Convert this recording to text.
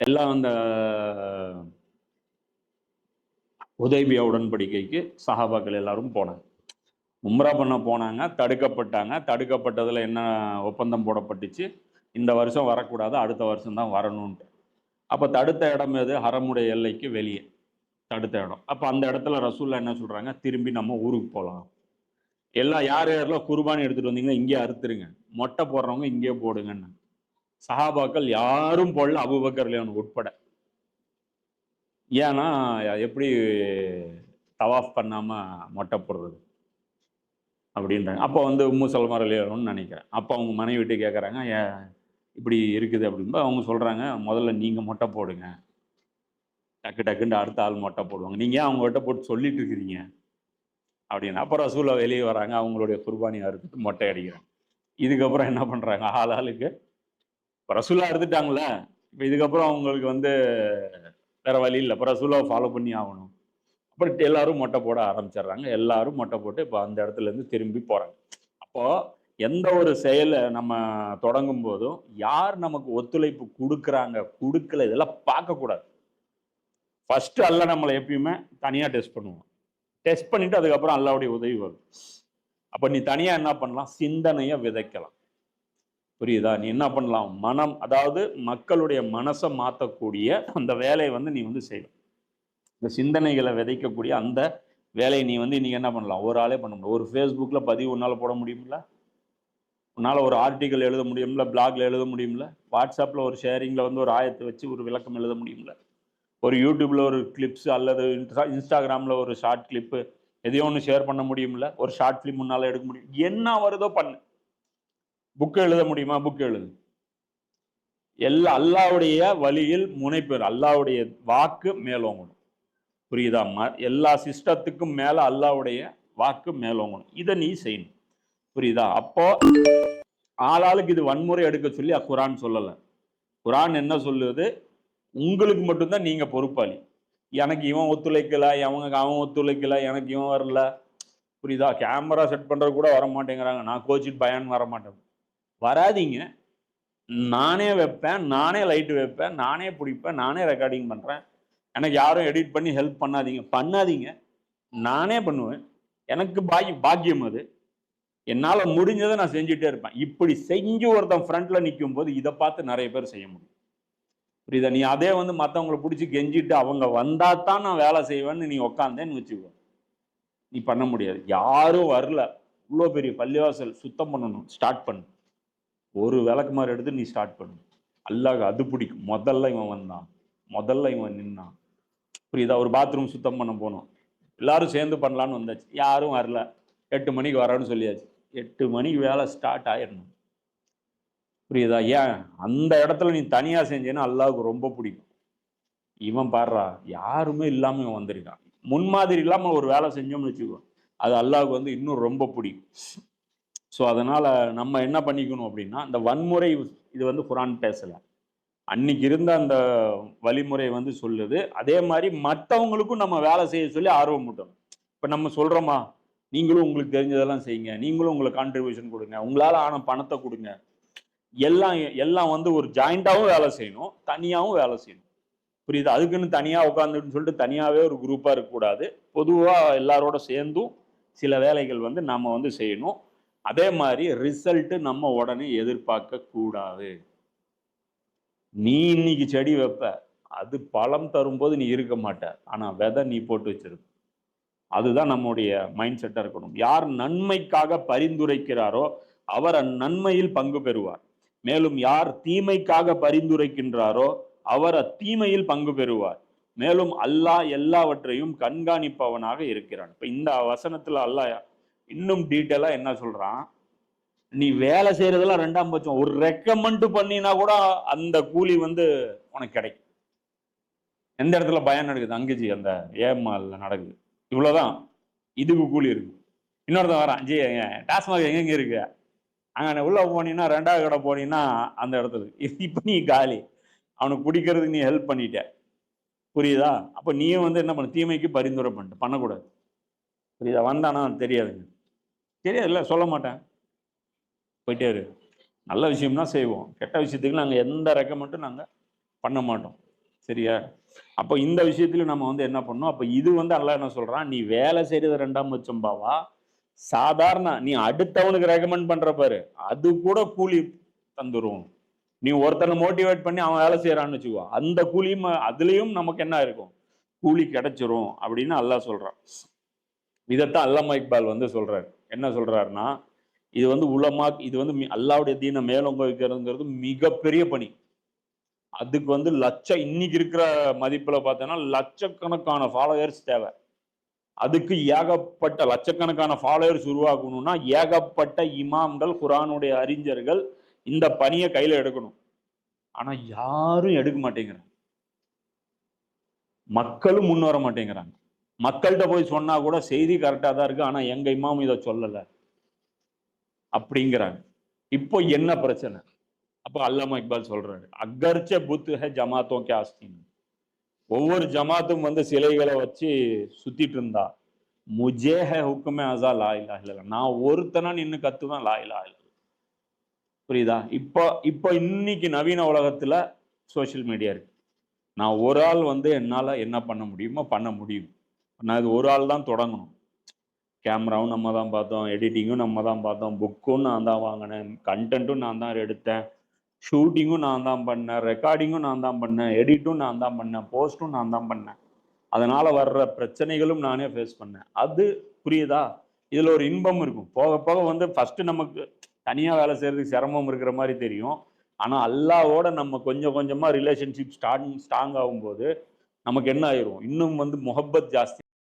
எல்லாம் அந்த உதய்பியா உடன்படிக்கைக்கு சஹாபாக்கள் எல்லாரும் போனாங்க. உம்ரா பண்ண போனாங்க தடுக்கப்பட்டாங்க. தடுக்கப்பட்டதில் என்ன ஒப்பந்தம் போடப்பட்டுச்சு? இந்த வருஷம் வரக்கூடாது அடுத்த வருஷம் தான் வரணும்ட்டு அப்போ தடுத்த இடம் எது? ஹரமுடைய எல்லைக்கு வெளியே. தடுத்த இடம். அப்போ அந்த இடத்துல ரசூல்லா என்ன சொல்கிறாங்க திரும்பி நம்ம ஊருக்கு போகலாம் எல்லாம் யார் யாரெல்லாம் குர்பானி எடுத்துகிட்டு வந்தீங்கன்னா இங்கே அறுத்துருங்க. மொட்டை போடுறவங்க இங்கேயே போடுங்கன்னு. சஹாபாக்கள் யாரும் போடல அபுபக்கர்லியான் உட்பட. ஏன்னா எப்படி தவாஃப் பண்ணாம மொட்டை போடுறது? அப்படின்றாங்க. அப்போ வந்து உம்மு சல்மார் நினைக்கிறேன். அப்போ அவங்க மனைவி விட்டு கேட்குறாங்க ஏன் இப்படி இருக்குது அப்படின்போது அவங்க சொல்கிறாங்க முதல்ல நீங்கள் மொட்டை போடுங்க. டக்கு டக்குன்னு அடுத்த ஆள் மொட்டை போடுவாங்க. நீங்கள் ஏன் அவங்ககிட்ட போட்டு சொல்லிட்டு இருக்கிறீங்க? அப்படின்னு. அப்புறம் ரசூலா வெளியே வராங்க அவங்களுடைய குர்பானி அறுத்துட்டு மொட்டை அடிக்கிறாங்க. இதுக்கப்புறம் என்ன பண்ணுறாங்க ஆள் ஆளுக்கு இப்போ ரசூலா இருந்துட்டாங்களே இப்போ இதுக்கப்புறம் அவங்களுக்கு வந்து வேற வழி இல்லை. இப்போ ரசூலாவை ஃபாலோ பண்ணி ஆகணும். அப்புறம் எல்லாரும் மொட்டை போட ஆரம்பிச்சிடுறாங்க. எல்லாரும் மொட்டை போட்டு இப்போ அந்த இடத்துல இருந்து திரும்பி போகிறாங்க அப்போது எந்த ஒரு செயலை நம்ம தொடங்கும் போதும் யார் நமக்கு ஒத்துழைப்பு கொடுக்குறாங்க கொடுக்கல இதெல்லாம் பார்க்கக்கூடாது ஃபர்ஸ்ட் அல்ல நம்மளை எப்பயுமே தனியாக டெஸ்ட் பண்ணுவோம். டெஸ்ட் பண்ணிட்டு அதுக்கப்புறம் அல்லாவுடைய உதவி வரும். அப்போ நீ தனியாக என்ன பண்ணலாம்? சிந்தனையை விதைக்கலாம். புரியுதா? நீ என்ன பண்ணலாம்? மனம் அதாவது மக்களுடைய மனசை மாற்றக்கூடிய அந்த வேலையை வந்து நீ வந்து செய்யணும். இந்த சிந்தனைகளை விதைக்கக்கூடிய அந்த வேலையை நீ வந்து இன்றைக்கி என்ன பண்ணலாம்? ஒரு ஆளே பண்ண முடியும். ஒரு ஃபேஸ்புக்கில் பதிவு உன்னால் போட முடியுமில்ல உன்னால் ஒரு ஆர்டிக்கல் எழுத முடியும்ல? பிளாக்ல எழுத முடியும்ல? வாட்ஸ்அப்பில் ஒரு ஷேரிங்கில் வந்து ஒரு ஆயத்தை வச்சு ஒரு விளக்கம் எழுத முடியும்ல? ஒரு யூடியூப்பில் ஒரு கிளிப்ஸ் அல்லது இன்ஸ்டா இன்ஸ்டாகிராமில் ஒரு ஷார்ட் கிளிப்பு எதையோ ஒன்று ஷேர் பண்ண முடியும்ல? ஒரு ஷார்ட் ஃபிலிம் முன்னால் எடுக்க முடியும். என்ன வருதோ பண்ணு. புக்கு எழுத முடியுமா? புக்கு எழுது. எல்லா அல்லாவுடைய வழியில் முனைப்பெறு அல்லாவுடைய வாக்கு மேலோங்கணும். புரியுதா? எல்லா சிஸ்டத்துக்கும் மேல அல்லாவுடைய வாக்கு மேலோங்கணும். இதை நீ செய்யணும். புரியுதா? அப்போ ஆளாளுக்கு இது வன்முறை எடுக்க சொல்லி குரான் சொல்லல. குரான் என்ன சொல்லுது? உங்களுக்கு மட்டும்தான் நீங்க பொறுப்பாளி. எனக்கு இவன் ஒத்துழைக்கல அவங்க அவன் ஒத்துழைக்கல எனக்கு இவன் வரல. புரியுதா? கேமரா செட் பண்றது கூட வர மாட்டேங்கிறாங்க நான் கோச்சிட் பயன் வர மாட்டேன் வராதீங்க. நானே வைப்பேன் நானே லைட்டு வைப்பேன் நானே பிடிப்பேன் நானே ரெக்கார்டிங் பண்ணுறேன் எனக்கு யாரும் எடிட் பண்ணி ஹெல்ப் பண்ணாதீங்க. பண்ணாதீங்க. நானே பண்ணுவேன். எனக்கு பாய் பாக்கியம் அது. என்னால் முடிஞ்சதை நான் செஞ்சுட்டே இருப்பேன். இப்படி செஞ்சு ஒருத்தன் ஃப்ரண்ட்டில் நிற்கும் போது இதை பார்த்து நிறைய பேர் செய்ய முடியும். புரியுதா? நீ அதே வந்து மற்றவங்களை பிடிச்சி கெஞ்சிட்டு அவங்க வந்தால் தான் நான் வேலை செய்வேன்னு நீ உக்காந்தேன்னு வச்சுக்கோ. நீ பண்ண முடியாது. யாரும் வரல. இவ்வளோ பெரிய பள்ளிவாசல் சுத்தம் பண்ணணும். ஸ்டார்ட் பண்ணு ஒரு விளக்குமாறு எடுத்து நீ ஸ்டார்ட் பண்ணு. அல்லாஹ் அது பிடிக்கும். முதல்ல இவன் வந்தான். முதல்ல இவன் நின்னான். புரியுதா? ஒரு பாத்ரூம் சுத்தம் பண்ண போனோம். எல்லாரும் சேர்ந்து பண்ணலான்னு வந்தாச்சு. யாரும் வரல. எட்டு மணிக்கு வரேன்னு சொல்லியாச்சு. எட்டு மணிக்கு வேலை ஸ்டார்ட் ஆயிடணும். புரியுதா? ஏன்? அந்த இடத்துல நீ தனியா செஞ்சேன்னா அல்லாவுக்கு ரொம்ப பிடிக்கும். இவன் பாடுறா யாருமே இல்லாமல் இவன் வந்திருக்கான். முன்மாதிரி இல்லாமல் ஒரு வேலை செஞ்சோம்னு வச்சுக்கோ. அது அல்லாவுக்கு வந்து இன்னும் ரொம்ப பிடிக்கும். ஸோ அதனால் நம்ம என்ன பண்ணிக்கணும் அப்படின்னா அந்த வன்முறை இது வந்து குரான் பேசலை. அன்னைக்கு இருந்த அந்த வழிமுறை வந்து சொல்லுது. அதே மாதிரி மற்றவங்களுக்கும் நம்ம வேலை செய்ய சொல்லி ஆர்வம் மூட்டணும் இப்போ நம்ம சொல்கிறோமா நீங்களும் உங்களுக்கு தெரிஞ்சதெல்லாம் செய்யுங்க. நீங்களும் உங்களுக்கு கான்ட்ரிபியூஷன் கொடுங்க. உங்களால் ஆன பணத்தை கொடுங்க. எல்லாம் எல்லாம் வந்து ஒரு ஜாயிண்டாகவும் வேலை செய்யணும். தனியாகவும் வேலை செய்யணும். புரியுது? அதுக்குன்னு தனியாக உட்காந்துன்னு சொல்லிட்டு தனியாகவே ஒரு குரூப்பாக இருக்கக்கூடாது. பொதுவாக எல்லாரோட சேர்ந்தும் சில வேலைகள் வந்து நம்ம வந்து செய்யணும். அதே மாதிரி ரிசல்ட்டு நம்ம உடனே எதிர்பார்க்க கூடாது. நீ இன்னைக்கு செடி வைப்ப அது பழம் தரும்போது நீ இருக்க மாட்ட. ஆனால் விதை நீ போட்டு வச்சிருக்க அதுதான் நம்முடைய மைண்ட் செட்டாக இருக்கணும். யார் நன்மைக்காக பரிந்துரைக்கிறாரோ அவர் அந்நன்மையில் பங்கு பெறுவார். மேலும் யார் தீமைக்காக பரிந்துரைக்கின்றாரோ அவர் அத்தீமையில் பங்கு பெறுவார். மேலும் அல்லாஹ் எல்லாவற்றையும் கண்காணிப்பவனாக இருக்கிறான். இப்போ இந்த வசனத்தில் அல்லாஹ் இன்னும் டீட்டெயிலா என்ன சொல்றான்? நீ வேலை செய்யறதெல்லாம் ரெண்டாம் பட்சம். ஒரு ரெக்கமெண்ட் பண்ணினா கூட அந்த கூலி வந்து உனக்கு கிடைக்கும். எந்த இடத்துல பயம் நடக்குது அங்கேஜி அந்த ஏமாலில் நடக்குது. இவ்வளவுதான். இதுக்கு கூலி இருக்கு. இன்னொருத்தன் வரான். ஜி டாஸ்மாக் எங்கெங்க இருக்கு? அங்கே உள்ள போனீங்கன்னா ரெண்டாவது கடை போனீங்கன்னா அந்த இடத்துல இப்ப நீ காலி. அவனுக்கு குடிக்கிறதுக்கு நீ ஹெல்ப் பண்ணிட்ட. புரியுதா? அப்போ நீயும் வந்து என்ன பண்ண? தீமைக்கு பரிந்துரை பண்ணிட்டு. பண்ணக்கூடாது. புரியுதா? வந்தானா? தெரியாதுங்க. தெரியாதுல்ல சொல்ல மாட்டேன். போயிட்டே இரு. நல்ல விஷயம்னா செய்வோம். கெட்ட விஷயத்துக்கு நாங்கள் எந்த ரெக்கமெண்ட்டும் நாங்கள் பண்ண மாட்டோம். சரியா? அப்போ இந்த விஷயத்துல நம்ம வந்து என்ன பண்ணோம் அப்போ இது வந்து அல்லாஹ் என்ன சொல்கிறான் நீ வேலை செய்கிறது ரெண்டாம் பட்சம் பாவா. சாதாரண நீ அடுத்தவனுக்கு ரெக்கமெண்ட் பண்ணுற பாரு. அது கூட கூலி தந்துரும். நீ ஒருத்தனை மோட்டிவேட் பண்ணி அவன் வேலை செய்கிறான்னு வச்சுக்கோ. அந்த கூலியும் அதுலேயும் நமக்கு என்ன இருக்கும்? கூலி கிடைச்சிரும் அப்படின்னு அல்லாஹ் சொல்கிறான் இதைத்தான் அல்லாமா இக்பால் வந்து சொல்கிறாரு என்ன சொல்கிறாருன்னா இது வந்து உலமா இது வந்து அல்லாவுடைய தீனை மேலோங்க வைக்கிறதுங்கிறது மிகப்பெரிய பணி. அதுக்கு வந்து லட்சம் இன்னைக்கு இருக்கிற மதிப்புல பார்த்தோன்னா லட்சக்கணக்கான ஃபாலோயர்ஸ் தேவை. அதுக்கு ஏகப்பட்ட லட்சக்கணக்கான ஃபாலோயர்ஸ் உருவாக்கணும்னா ஏகப்பட்ட இமாம்கள் குரானுடைய அறிஞர்கள் இந்த பணியை கையில எடுக்கணும். ஆனா யாரும் எடுக்க மாட்டேங்கிறாங்க. மக்களும் முன் வர மாட்டேங்கிறாங்க. மக்கள்கிட்ட போய் சொன்னா கூட செய்தி கரெக்டாக தான் இருக்கு. ஆனால் எங்க இமாம் இதை சொல்லலை. அப்படிங்கிறாங்க. இப்போ என்ன பிரச்சனை? அப்போ அல்லாமா இக்பால் சொல்றாரு அகர்ச்ச புத்து ஜமாத்தோ கே ஆஸ்தின். ஒவ்வொரு ஜமாத்தும் வந்து சிலைகளை வச்சு சுத்திட்டு இருந்தா முஜே ஹே ஹுக்குமே அசா லா இல்லா இல்ல நான் ஒருத்தனா நின்று கத்துவேன் லா இல்லா இல்ல புரியுதா? இப்போ இப்போ இன்னைக்கு நவீன உலகத்துல சோஷியல் மீடியா இருக்கு. நான் ஒரு ஆள் வந்து என்னால என்ன பண்ண முடியுமோ பண்ண முடியும். நான் இது ஒரு ஆள் தான் தொடங்கணும். கேமராவும் நம்ம தான் பார்த்தோம் எடிட்டிங்கும் நம்ம தான் பார்த்தோம் புக்கும் நான் தான் வாங்கினேன் கண்டென்ட்டும் நான் தான் எடுத்தேன் ஷூட்டிங்கும் நான் தான் பண்ணேன் ரெக்கார்டிங்கும் நான் தான் பண்ணேன் எடிட்டும் நான் தான் பண்ணேன் போஸ்ட்டும் நான் தான் பண்ணேன். அதனால வர்ற பிரச்சனைகளும் நானே ஃபேஸ் பண்ணேன். அது புரியுதா? இதுல ஒரு இன்பம் இருக்கும். போக போக வந்து ஃபர்ஸ்ட் நமக்கு தனியா வேலை செய்யறதுக்கு சிரமம் இருக்கிற மாதிரி தெரியும். ஆனா அல்லாவோட நம்ம கொஞ்சம் கொஞ்சமா ரிலேஷன்ஷிப் ஸ்டார்டிங் ஸ்ட்ராங் ஆகும்போது நமக்கு என்ன ஆயிரும்? இன்னும் வந்து முகப்பத் ஜாஸ்தி